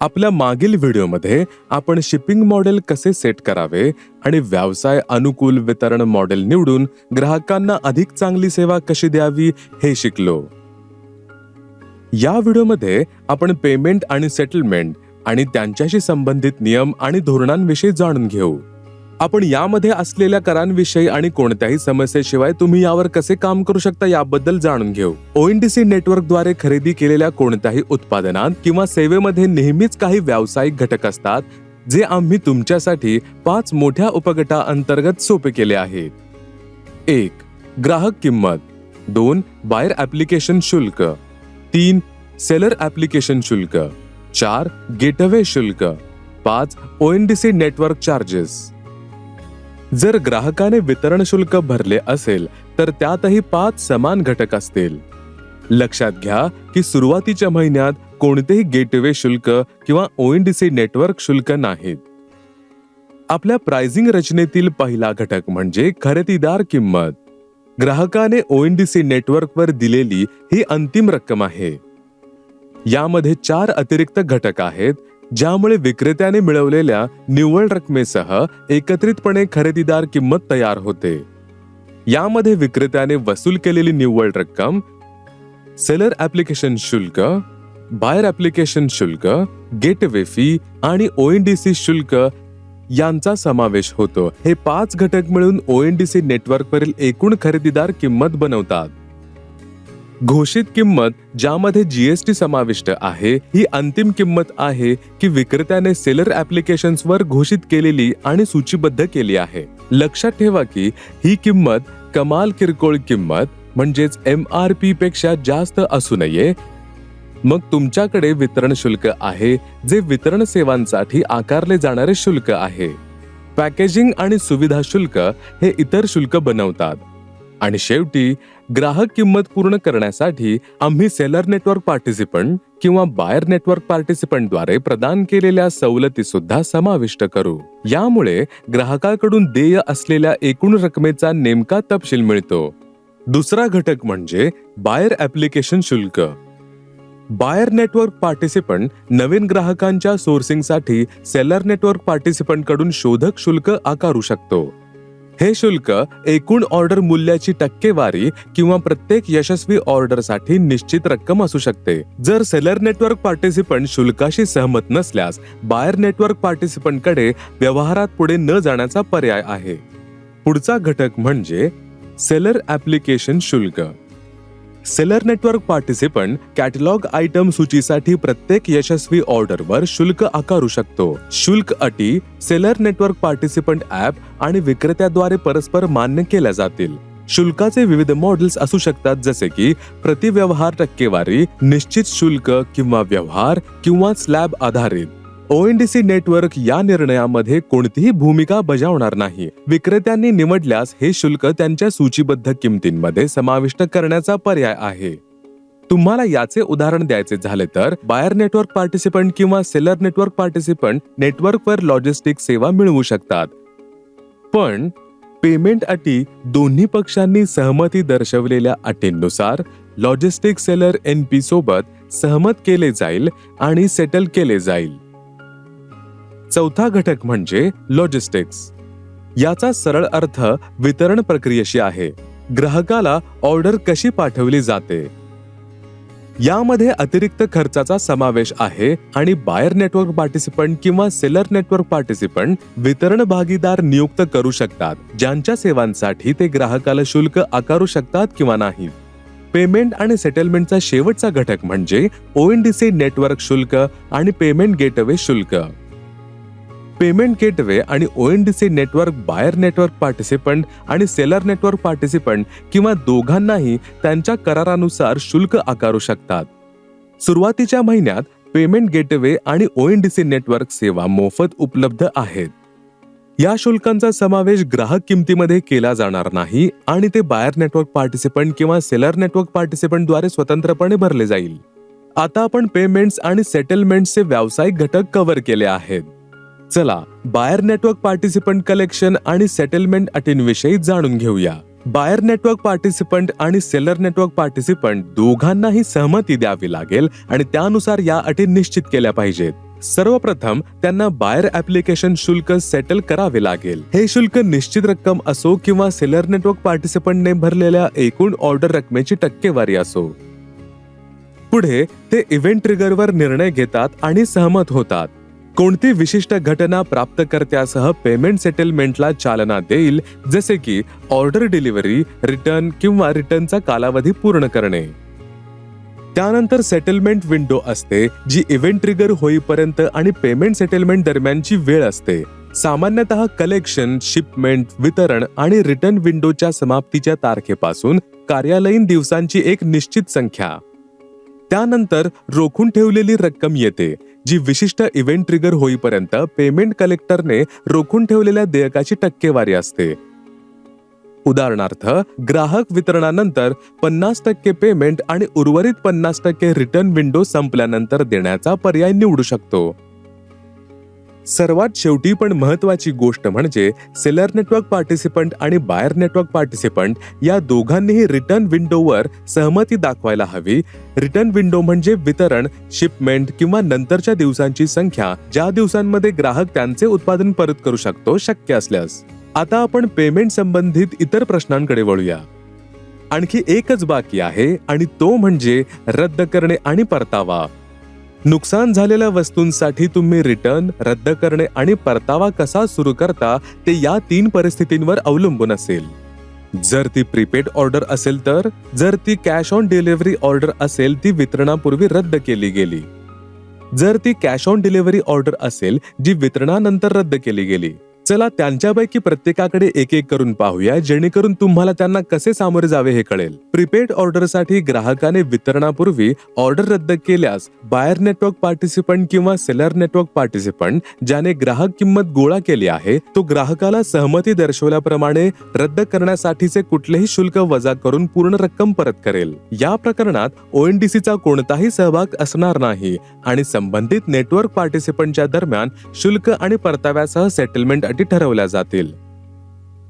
आपल्या मागील व्हिडिओमध्ये आपण शिपिंग मॉडेल कसे सेट करावे आणि व्यवसाय अनुकूल वितरण मॉडेल निवडून ग्राहकांना अधिक चांगली सेवा कशी द्यावी हे शिकलो. या व्हिडिओमध्ये आपण पेमेंट आणि सेटलमेंट आणि त्यांच्याशी संबंधित नियम आणि धोरणांविषयी जाणून घेऊ. आपण यामध्ये असलेल्या करांविषयी आणि कोणत्याही समस्येशिवाय तुम्ही यावर कसे काम करू शकता याबद्दल जाणून घेऊ. ओएनडीसी नेटवर्कद्वारे खरेदी केलेल्या कोणत्याही उत्पादनात किंवा सेवेमध्ये नेहमीच काही व्यावसायिक घटक असतात जे आम्ही तुमच्यासाठी पाच मोठ्या उपगटा अंतर्गत सोपे केले आहेत. एक ग्राहक किंमत. दोन बायर ऍप्लिकेशन शुल्क. तीन सेलर ऍप्लिकेशन शुल्क. चार गेटवे शुल्क. पाच ओएनडीसी नेटवर्क चार्जेस. जर ग्राहकाने वितरण शुल्क भरले असेल तर त्यातही पाच समान घटक असतील. लक्षात घ्या की सुरुवातीच्या महिन्यात कोणतेही गेटवे शुल्क किंवा ओएनडीसी नेटवर्क शुल्क नाहीत. आपल्या प्राइसिंग रचनेतील पहिला घटक म्हणजे खरेदीदार किंमत. ग्राहकाने ओएनडीसी नेटवर्कवर दिलेली ही अंतिम रक्कम आहे. यामध्ये चार अतिरिक्त घटक आहेत ज्यामुळे विक्रेत्याने मिळवलेल्या निव्वळ रकमेसह एकत्रितपणे खरेदीदार किंमत तयार होते. यामध्ये विक्रेत्याने वसूल केलेली निव्वळ रक्कम सेलर ऍप्लिकेशन शुल्क बायर ऍप्लिकेशन शुल्क गेटवे फी आणि ओएनडीसी शुल्क यांचा समावेश होतो. हे पाच घटक मिळून ओएनडीसी नेटवर्कवरील एकूण खरेदीदार किंमत बनवतात. घोषित किंमत ज्यामध्ये जीएसटी समाविष्ट आहे ही अंतिम किंमत आहे की विक्रेत्याने सेलर ऍप्लिकेशन्सवर घोषित केलेली आणि सूचीबद्ध केली आहे. लक्षात ठेवा की ही किंमत कमाल किरकोळ किंमत म्हणजेच एम आर पी पेक्षा जास्त असू नये. मग तुमच्याकडे वितरण शुल्क आहे जे वितरण सेवांसाठी आकारले जाणारे शुल्क आहे. पॅकेजिंग आणि सुविधा शुल्क हे इतर शुल्क बनवतात. आणि शेवटी ग्राहक किंमत पूर्ण करण्यासाठी आम्ही सेलर नेटवर्क पार्टिसिपंट किंवा बायर नेटवर्क पार्टिसिपंटद्वारे प्रदान केलेल्या सवलती सुद्धा समाविष्ट करू. यामुळे ग्राहकाकडून देय असलेल्या एकूण रकमेचा नेमका तपशील मिळतो. दुसरा घटक म्हणजे बायर ऍप्लिकेशन शुल्क. बायर नेटवर्क पार्टिसिपंट नवीन ग्राहकांच्या सोर्सिंगसाठी सेलर नेटवर्क पार्टिसिपंटकडून शोधक शुल्क आकारू शकतो. हे शुल्क एकूण ऑर्डर मूल्याची टक्केवारी किंवा प्रत्येक यशस्वी ऑर्डरसाठी निश्चित रक्कम असू शकते. जर सेलर नेटवर्क पार्टिसिपंट शुल्काशी सहमत नसल्यास बायर नेटवर्क पार्टिसिपंटकडे व्यवहारात पुढे न जाण्याचा पर्याय आहे. पुढचा घटक म्हणजे सेलर ॲप्लिकेशन शुल्क. Seller network participant catalogue item सूचीसाठी प्रत्येक यशस्वी ऑर्डरवर शुल्क आकारू शकतो शुल्क अटी सेलर नेटवर्क पार्टिसिपंट ऍप आणि विक्रेत्याद्वारे परस्पर मान्य केल्या जातील शुल्काचे विविध मॉडेल्स असू शकतात जसे की प्रतिव्यवहार टक्केवारी निश्चित शुल्क किंवा व्यवहार किंवा स्लॅब आधारित ओएनडीसी नेटवर्क या निर्णयामध्ये कोणतीही भूमिका बजावणार नाही. विक्रेत्यांनी निवडल्यास हे शुल्क त्यांच्या सूचीबद्ध किमतींमध्ये समाविष्ट करण्याचा पर्याय आहे. तुम्हाला याचे उदाहरण द्यायचे झाले तर बायर नेटवर्क पार्टिसिपंट किंवा सेलर नेटवर्क पार्टिसिपंट नेटवर्कवर लॉजिस्टिक सेवा मिळवू शकतात. पण पेमेंट अटी दोन्ही पक्षांनी सहमती दर्शवलेल्या अटींनुसार लॉजिस्टिक सेलर एन पी सोबत सहमत केले जाईल आणि सेटल केले जाईल. चौथा घटक म्हणजे लॉजिस्टिक्स याचा सरळ अर्थ वितरण प्रक्रियेशी आहे. ग्राहकाला ऑर्डर कशी पाठवली जाते? यामध्ये अतिरिक्त खर्चाचा समावेश आहे आणि बायर नेटवर्क पार्टिसिपंट किंवा सेलर नेटवर्क पार्टिसिपंट वितरण भागीदार नियुक्त करू शकतात ज्यांच्या सेवांसाठी ते ग्राहकाला शुल्क आकारू शकतात किंवा नाही. पेमेंट आणि सेटलमेंटचा शेवटचा घटक म्हणजे ओएनडीसी नेटवर्क शुल्क आणि पेमेंट गेटवे शुल्क. पेमेंट गेटवे आणि O N D C network buyer network participant आणि सेलर नेटवर्क पार्टिसिपंट किंवा दोघांनाही त्यांच्या करारानुसार शुल्क आकारू शकतात. सुरुवातीच्या महिन्यात पेमेंट गेटवे आणि O N D C network सेवा मोफत उपलब्ध आहेत. या शुल्कांचा समावेश ग्राहक किमतीमध्ये केला जाणार नाही आणि ते बायर नेटवर्क पार्टिसिपंट किंवा सेलर नेटवर्क पार्टिसिपंटद्वारे स्वतंत्रपणे भरले जाईल. आता आपण पेमेंट्स आणि सेटलमेंट्सचे व्यावसायिक घटक कव्हर केले आहेत. चला बायर नेटवर्क पार्टिसिपंट कलेक्शन आणि सेटलमेंट अटींविषयी जाणून घेऊया. बायर नेटवर्क पार्टिसिपंट आणि सेलर नेटवर्क पार्टिसिपंट दोघांनाही सहमती द्यावी लागेल आणि त्यानुसार या अटी निश्चित केल्या पाहिजेत. सर्वप्रथम त्यांना बायर ऍप्लिकेशन शुल्क सेटल करावे लागेल. हे शुल्क निश्चित रक्कम असो किंवा सेलर नेटवर्क पार्टिसिपंटने भरलेल्या एकूण ऑर्डर रकमेची टक्केवारी असो. पुढे ते इव्हेंट ट्रिगरवर निर्णय घेतात आणि सहमत होतात. कोणती विशिष्ट घटना प्राप्तकर्त्यासह पेमेंट सेटलमेंटला चालना देईल जसे की ऑर्डर डिलिव्हरी रिटर्न किंवा रिटर्नचा कालावधी पूर्ण करणे. त्यानंतर सेटलमेंट विंडो असते जी इव्हेंट ट्रिगर होईपर्यंत आणि पेमेंट सेटलमेंट दरम्यानची वेळ असते. सामान्यतः कलेक्शन शिपमेंट वितरण आणि रिटर्न विंडोच्या समाप्तीच्या तारखेपासून कार्यालयीन दिवसांची एक निश्चित संख्या. त्यानंतर रोखून ठेवलेली रक्कम येते जी विशिष्ट इव्हेंट ट्रिगर होईपर्यंत पेमेंट कलेक्टरने रोखून ठेवलेल्या देयकाची टक्केवारी असते. उदाहरणार्थ ग्राहक वितरणानंतर पन्नास टक्के पेमेंट आणि उर्वरित पन्नास टक्के रिटर्न विंडो संपल्यानंतर देण्याचा पर्याय निवडू शकतो. सर्वात शेवटी पण महत्वाची गोष्ट म्हणजे सेलर नेटवर्क पार्टिसिपंट आणि बायर नेटवर्क पार्टिसिपंट या दोघांनीही रिटर्न विंडोवर सहमती दाखवायला हवी. रिटर्न विंडो म्हणजे वितरण शिपमेंट किंवा नंतरच्या दिवसांची संख्या ज्या दिवसांमध्ये ग्राहक त्यांचे उत्पादन परत करू शकतो शक्य असल्यास. आता आपण पेमेंट संबंधित इतर प्रश्नांकडे वळूया. आणखी एकच बाकी आहे आणि तो म्हणजे रद्द करणे आणि परतावा. नुकसान झालेल्या वस्तूंसाठी तुम्ही रिटर्न रद्द करणे आणि परतावा कसा सुरू करता ते या तीन परिस्थितींवर अवलंबून असेल. जर ती प्रीपेड ऑर्डर असेल तर जर ती कॅश ऑन डिलिव्हरी ऑर्डर असेल ती वितरणापूर्वी रद्द केली गेली. जर ती कॅश ऑन डिलिव्हरी ऑर्डर असेल जी वितरणानंतर रद्द केली गेली चला त्यांच्यापैकी प्रत्येकाकडे एक एक करून पाहूया जेणेकरून तुम्हाला त्यांना कसे सामोरे जावे हे कळेल. प्रीपेड ऑर्डरसाठी ग्राहकाने वितरणापूर्वी ऑर्डर रद्द केल्यास बायर नेटवर्क पार्टिसिपंट किंवा सेलर नेटवर्क पार्टिसिपंट ज्याने ग्राहक किंमत गोळा केली आहे तो ग्राहकाला सहमती दर्शवल्याप्रमाणे रद्द करण्यासाठीचे कुठलेही शुल्क वजा करून पूर्ण रक्कम परत करेल. या प्रकरणात ओएनडीसीचा कोणताही सहभाग असणार नाही आणि संबंधित नेटवर्क पार्टिसिपंटच्या दरम्यान शुल्क आणि परताव्यासह सेटलमेंट अटी ठरवल्या जातील.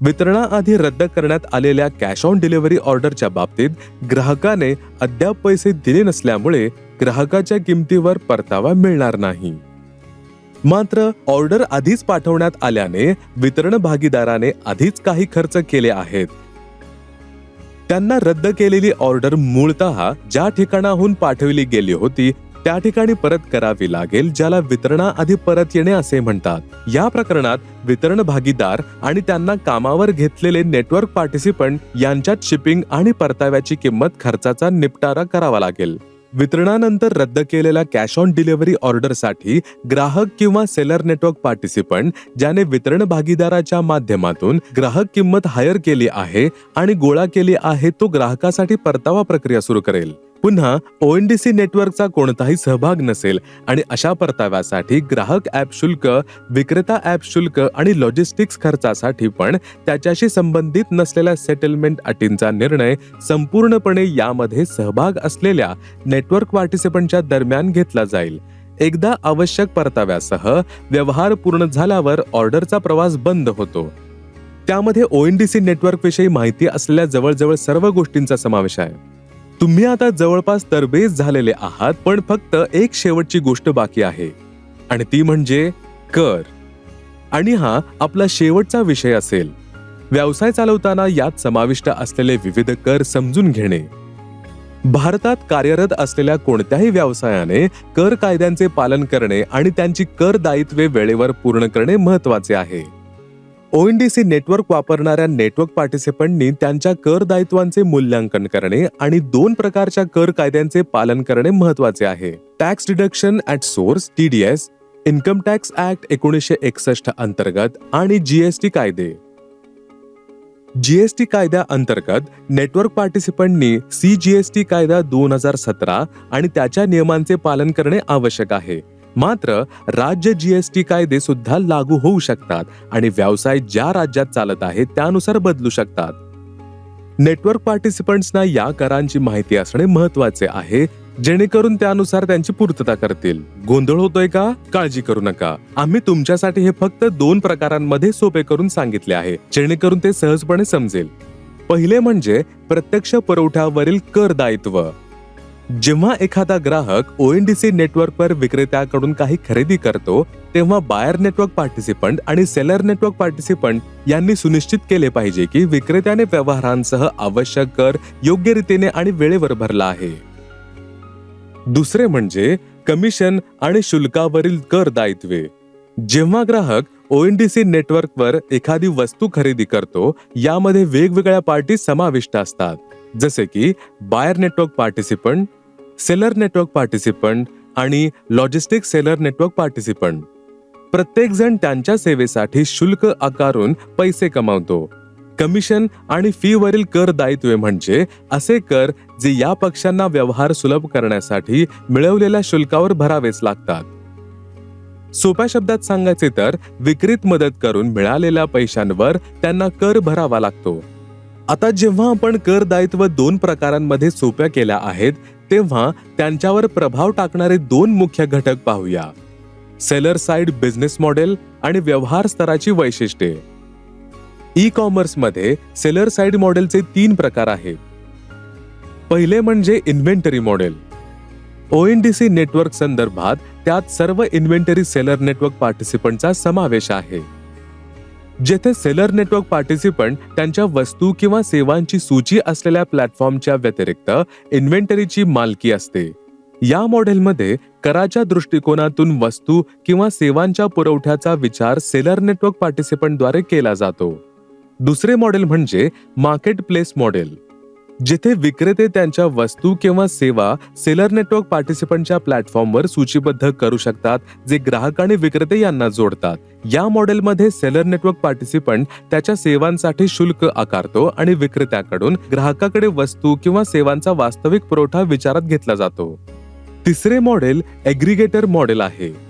वितरणाआधी रद्द करण्यात आलेल्या कॅश ऑन डिलिव्हरी ऑर्डरच्या बाबतीत ग्राहकाने अद्याप पैसे दिले नसल्यामुळे ग्राहकाच्या किमतीवर परतावा मिळणार नाही. मात्र ऑर्डर आधीच पाठवण्यात आल्याने वितरण भागीदाराने आधीच काही खर्च केले आहेत. त्यांना रद्द केलेली ऑर्डर मूळतः ज्या ठिकाणाहून पाठवली गेली होती त्या ठिकाणी परत करावी लागेल ज्याला वितरणाआधी परत येणे असे म्हणतात. या प्रकरणात वितरण भागीदार आणि त्यांना कामावर घेतलेले नेटवर्क पार्टिसिपंट यांच्यात शिपिंग आणि परताव्याची किंमत खर्चाचा निपटारा करावा लागेल. वितरणानंतर रद्द केलेल्या कॅश ऑन डिलिव्हरी ऑर्डरसाठी ग्राहक किंवा सेलर नेटवर्क पार्टिसिपंट ज्याने वितरण भागीदाराच्या माध्यमातून ग्राहक किंमत हायर केली आहे आणि गोळा केली आहे तो ग्राहकासाठी परतावा प्रक्रिया सुरू करेल. पुन्हा ओ एन डी सी नेटवर्कचा कोणताही सहभाग नसेल आणि अशा परताव्यासाठी ग्राहक ॲप शुल्क विक्रेता ॲप शुल्क आणि लॉजिस्टिक्स खर्चासाठी पण त्याच्याशी संबंधित नसलेल्या सेटलमेंट अटींचा निर्णय संपूर्णपणे यामध्ये सहभाग असलेल्या नेटवर्क पार्टिसिपंटच्या दरम्यान घेतला जाईल. एकदा आवश्यक परताव्यासह व्यवहार पूर्ण झाल्यावर ऑर्डरचा प्रवास बंद होतो. त्यामध्ये ओ एन डी सी नेटवर्कविषयी माहिती असलेल्या जवळजवळ सर्व गोष्टींचा समावेश आहे. तुम्ही आता जवळपास तरबेज झालेले आहात पण फक्त एक शेवटची गोष्ट बाकी आहे. आणि ती म्हणजे कर. आणि हा आपला शेवटचा विषय असेल. व्यवसाय चालवताना यात समाविष्ट असलेले विविध कर समजून घेणे. भारतात कार्यरत असलेल्या कोणत्याही व्यवसायाने कर कायद्यांचे पालन करणे आणि त्यांची कर दायित्वे वेळेवर पूर्ण करणे महत्त्वाचे आहे. ओएनडीसी नेटवर्क वापरणाऱ्या नेटवर्क पार्टिसिपंटनी त्यांच्या कर दायित्वांचे मूल्यांकन करणे आणि दोन प्रकारच्या कर कायद्यांचे पालन करणे महत्त्वाचे आहे. Tax deduction at source TDS income tax act एकोणीसशे एकसष्ट अंतर्गत आणि जीएसटी कायदे. जीएसटी कायद्या अंतर्गत नेटवर्क पार्टिसिपंटनी सी जीएसटी कायदा दोन हजार सतरा आणि त्याच्या नियमांचे पालन करणे आवश्यक आहे. मात्र राज्य जीएसटी कायदे सुद्धा लागू होऊ शकतात आणि व्यवसाय ज्या राज्यात चालत आहे त्यानुसार बदलू शकतात. नेटवर्क पार्टिसिपंट्सना या करांची माहिती असणे महत्त्वाचे आहे जेणेकरून त्यानुसार त्यांची पूर्तता करतील. गोंधळ होतोय का? काळजी करू नका. आम्ही तुमच्यासाठी हे फक्त दोन प्रकारांमध्ये सोपे करून सांगितले आहे जेणेकरून ते सहजपणे समजेल. पहिले म्हणजे प्रत्यक्ष पुरवठ्यावरील कर दायित्व. जेव्हा एखादा ग्राहक ओएनडीसी नेटवर्कवर विक्रेत्याकडून काही खरेदी करतो तेव्हा बायर नेटवर्क पार्टिसिपंट आणि सेलर नेटवर्क पार्टिसिपंट यांनी सुनिश्चित केले पाहिजे की विक्रेत्याने व्यवहारांसह आवश्यक कर योग्य रीतीने आणि वेळेवर भरला आहे. दुसरे म्हणजे कमिशन आणि शुल्कावरील कर दायित्वे. जेव्हा ग्राहक ओएनडीसी नेटवर्कवर एखादी वस्तू खरेदी करतो यामध्ये वेगवेगळ्या पार्टी समाविष्ट असतात. जसे की buyer network participant seller network participant आणि लॉजिस्टिक सेलर नेटवर्क पार्टिसिपंट. प्रत्येकजण त्यांच्या सेवेसाठी शुल्क आकारून पैसे कमावतो. कमिशन आणि फी वरील कर दायित्वे म्हणजे असे कर जे या पक्षांना व्यवहार सुलभ करण्यासाठी मिळवलेल्या शुल्कावर भरावेच लागतात. सोप्या शब्दात सांगायचे तर विक्रीत मदत करून मिळालेल्या पैशांवर त्यांना कर भरावा लागतो. आता जेव्हा आपण कर दायित्व दोन प्रकारांमध्ये सोप्या केल्या आहेत तेव्हा त्यांच्यावर प्रभाव टाकणारे दोन मुख्य घटक पाहूया. सेलर साइड बिझनेस मॉडेल आणि व्यवहार स्तराची वैशिष्ट्ये. ई कॉमर्समध्ये सेलर साइड मॉडेलचे तीन प्रकार आहेत. पहिले म्हणजे inventory model O N D C network संदर्भात त्यात सर्व इन्व्हेंटरी सेलर नेटवर्क पार्टिसिपंटचा समावेश आहे. जेथे सेलर नेटवर्क पार्टिसिपंट त्यांच्या वस्तू किंवा सेवांची सूची असलेल्या प्लॅटफॉर्मच्या व्यतिरिक्त इन्व्हेंटरीची मालकी असते. या मॉडेलमध्ये कराच्या दृष्टिकोनातून वस्तू किंवा सेवांच्या पुरवठ्याचा विचार सेलर नेटवर्क पार्टिसिपंटद्वारे केला जातो. दुसरे मॉडेल म्हणजे मार्केट प्लेस मॉडेल. जिथे विक्रेते त्यांच्या वस्तू किंवा सेवा सेलर नेटवर्क पार्टिसिपंटच्या प्लॅटफॉर्मवर सूचीबद्ध करू शकतात जे ग्राहक आणि विक्रेते यांना जोडतात. या मॉडेलमध्ये सेलर नेटवर्क पार्टिसिपंट त्याच्या सेवांसाठी शुल्क आकारतो आणि विक्रेत्याकडून ग्राहकाकडे वस्तू किंवा सेवांचा वास्तविक पुरवठा विचारात घेतला जातो. तिसरे मॉडेल एग्रिगेटर मॉडेल आहे.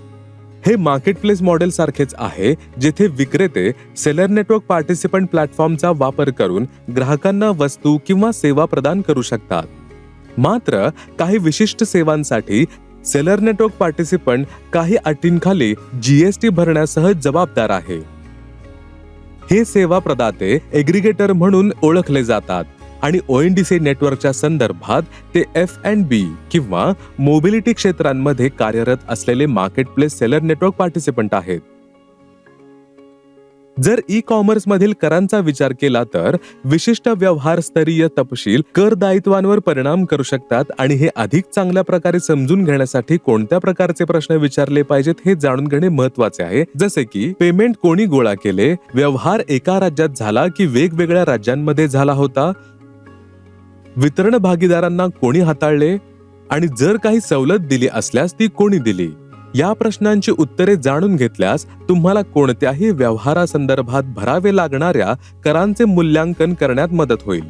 हे मार्केट प्लेस मॉडेल सारखेच आहे जेथे विक्रेते सेलर नेटवर्क पार्टिसिपंट प्लॅटफॉर्मचा वापर करून ग्राहकांना वस्तू किंवा सेवा प्रदान करू शकतात. मात्र काही विशिष्ट सेवांसाठी सेलर नेटवर्क पार्टिसिपंट काही अटींखाली जीएसटी भरण्यासह जबाबदार आहे. हे सेवा प्रदाते एग्रिगेटर म्हणून ओळखले जातात. आणि ओएनडीसी नेटवर्कच्या संदर्भात ते एफ अँड बी किंवा मोबिलिटी क्षेत्रांमध्ये कार्यरत असलेले marketplace seller network participant आहेत. जर ई कॉमर्स मधील करांचा विचार केला तर विशिष्ट व्यवहार स्तरीय तपशील कर दायित्वांवर परिणाम करू शकतात आणि हे अधिक चांगल्या प्रकारे समजून घेण्यासाठी कोणत्या प्रकारचे प्रश्न विचारले पाहिजेत हे जाणून घेणे महत्त्वाचे आहे. जसे की पेमेंट कोणी गोळा केले? व्यवहार एका राज्यात झाला की वेगवेगळ्या राज्यांमध्ये झाला होता? वितरण भागीदारांना कोणी हाताळले? आणि जर काही सवलत दिली असल्यास ती कोणी दिली? या प्रश्नांची उत्तरे जाणून घेतल्यास तुम्हाला कोणत्याही व्यवहारासंदर्भात भरावे लागणाऱ्या करांचे मूल्यांकन करण्यात मदत होईल.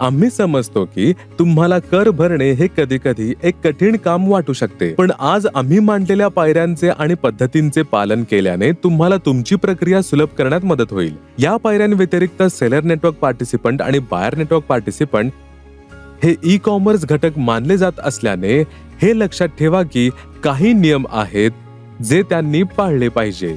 आम्ही समजतो की तुम्हाला कर भरणे हे कधी कधी एक कठीण काम वाटू शकते. पण आज आम्ही मांडलेल्या पायऱ्यांचे आणि पद्धतींचे पालन केल्याने तुम्हाला तुमची प्रक्रिया सुलभ करण्यात मदत होईल. या पायऱ्यांव्यतिरिक्त सेलर नेटवर्क पार्टिसिपंट आणि बायर नेटवर्क पार्टिसिपंट हे ई कॉमर्स घटक मानले जात असल्याने हे लक्षात ठेवा की काही नियम आहेत जे त्यांनी पाळले पाहिजे.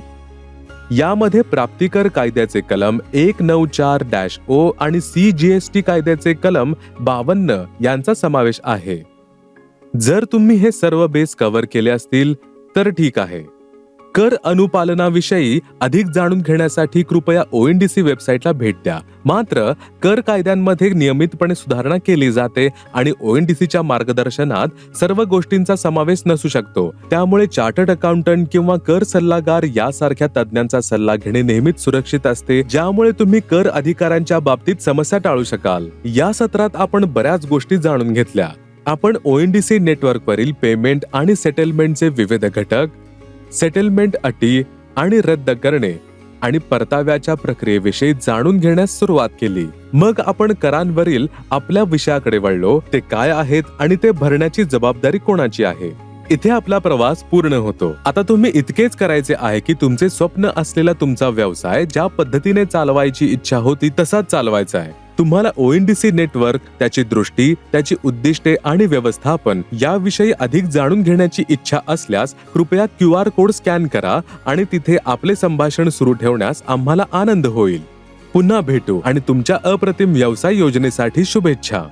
यामध्ये प्राप्तिकर कायद्याचे कलम एक नऊ चार डॅश ओ आणि सी जी एस टी कायद्याचे कलम बावन्न यांचा समावेश आहे. जर तुम्ही हे सर्व बेस कव्हर केले असतील तर ठीक आहे. कर अनुपालनाविषयी अधिक जाणून घेण्यासाठी कृपया ओएनडीसी वेबसाईटला भेट द्या. मात्र कर कायद्यांमध्ये नियमितपणे सुधारणा केली जाते आणि ओएनडीसीच्या मार्गदर्शनात सर्व गोष्टींचा समावेश नसू शकतो. त्यामुळे चार्टर्ड अकाउंटंट किंवा कर सल्लागार यासारख्या तज्ज्ञांचा सल्ला घेणे नेहमीच सुरक्षित असते ज्यामुळे तुम्ही कर अधिकाऱ्यांच्या बाबतीत समस्या टाळू शकाल. या सत्रात आपण बऱ्याच गोष्टी जाणून घेतल्या. आपण ओएनडीसी नेटवर्कवरील पेमेंट आणि सेटलमेंटचे विविध घटक सेटलमेंट अटी आणि रद्द करणे आणि परताव्याच्या प्रक्रियेविषयी जाणून घेण्यास सुरुवात केली. मग आपण करांवरील आपल्या विषयाकडे वळलो ते काय आहेत आणि ते भरण्याची जबाबदारी कोणाची आहे? इथे आपला प्रवास पूर्ण होतो. आता तुम्ही इतकेच करायचे आहे की तुमचे स्वप्न असलेला तुमचा व्यवसाय ज्या पद्धतीने चालवायची इच्छा होती तसाच चालवायचा आहे. तुम्हाला O N D C network त्याची दृष्टी त्याची उद्दिष्टे आणि व्यवस्थापन याविषयी अधिक जाणून घेण्याची इच्छा असल्यास कृपया क्यू आर कोड स्कॅन करा आणि तिथे आपले संभाषण सुरू ठेवण्यास आम्हाला आनंद होईल. पुन्हा भेटू आणि तुमच्या अप्रतिम व्यवसाय योजनेसाठी शुभेच्छा.